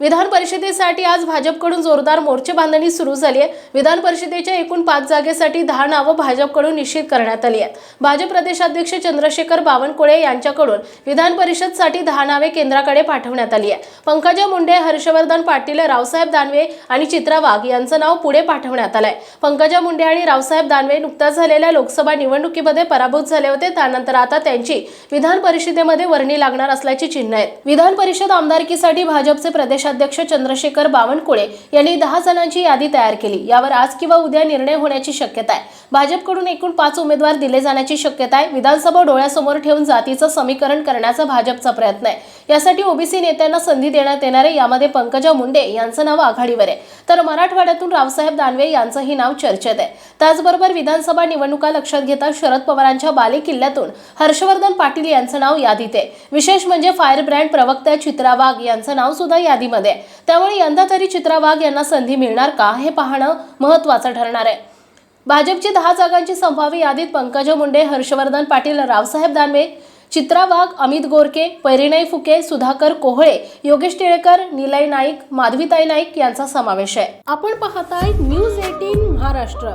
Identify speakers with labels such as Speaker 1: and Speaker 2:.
Speaker 1: विधान परिषदेसाठी आज भाजपकडून जोरदार मोर्चे बांधणी सुरू झाली आहे. विधान परिषदेच्या एकूण पाच जागेसाठी दहा नावं भाजपकडून निश्चित करण्यात आली आहेत. भाजप प्रदेशाध्यक्ष चंद्रशेखर बावनकुळे यांच्याकडून विधान परिषदसाठी दहा नावे केंद्राकडे पाठवण्यात आली आहे पंकजा मुंडे हर्षवर्धन पाटील रावसाहेब दानवे आणि चित्रा वाघ यांचं नाव पुढे पाठवण्यात आलंय. पंकजा मुंडे आणि रावसाहेब दानवे नुकत्याच झालेल्या लोकसभा निवडणुकीमध्ये पराभूत झाले होते. त्यानंतर आता त्यांची विधान परिषदेमध्ये वर्णी लागणार असल्याची चिन्ह आहेत. विधान परिषद आमदारकीसाठी भाजपचे प्रदेश प्रदेशाध्यक्ष चंद्रशेखर बावनकुळे यांनी दहा जणांची यादी तयार केली. यावर आज किंवा उद्या निर्णय होण्याची शक्यता आहे. भाजपकडून एकूण पाच उमेदवार दिले जाण्याची शक्यता आहे. विधानसभा डोळ्यासमोर ठेवून जातीचं समीकरण करण्याचा भाजपचा प्रयत्न आहे. यासाठी ओबीसी नेत्यांना संधी देण्यात येणार आहे यामध्ये पंकजा मुंडे यांचं नाव आघाडीवर आहे. तर मराठवाड्यातून रावसाहेब दानवे यांचंही नाव चर्चेत आहे. त्याचबरोबर विधानसभा निवडणुका लक्षात घेता शरद पवारांच्या बाले किल्ल्यातून हर्षवर्धन पाटील यांचं नाव यादीत आहे. विशेष म्हणजे फायर ब्रँड प्रवक्त्या चित्रा वाघ यांचं नाव सुद्धा यादीमध्ये आहे. त्यामुळे यंदा तरी चित्रा वाघ यांना संधी मिळणार का हे पाहणं महत्त्वाचं ठरणार आहे. भाजपची दहा जागांची संभाव्य यादीत पंकजा मुंडे हर्षवर्धन पाटील रावसाहेब दानवे चित्रा वाघ अमित गोरके पैरिणाई फुके सुधाकर कोहळे योगेश टिळेकर निलय नाईक माधवीताई नाईक यांचा समावेश आहे.
Speaker 2: आपण पाहताय न्यूज एटीन महाराष्ट्र.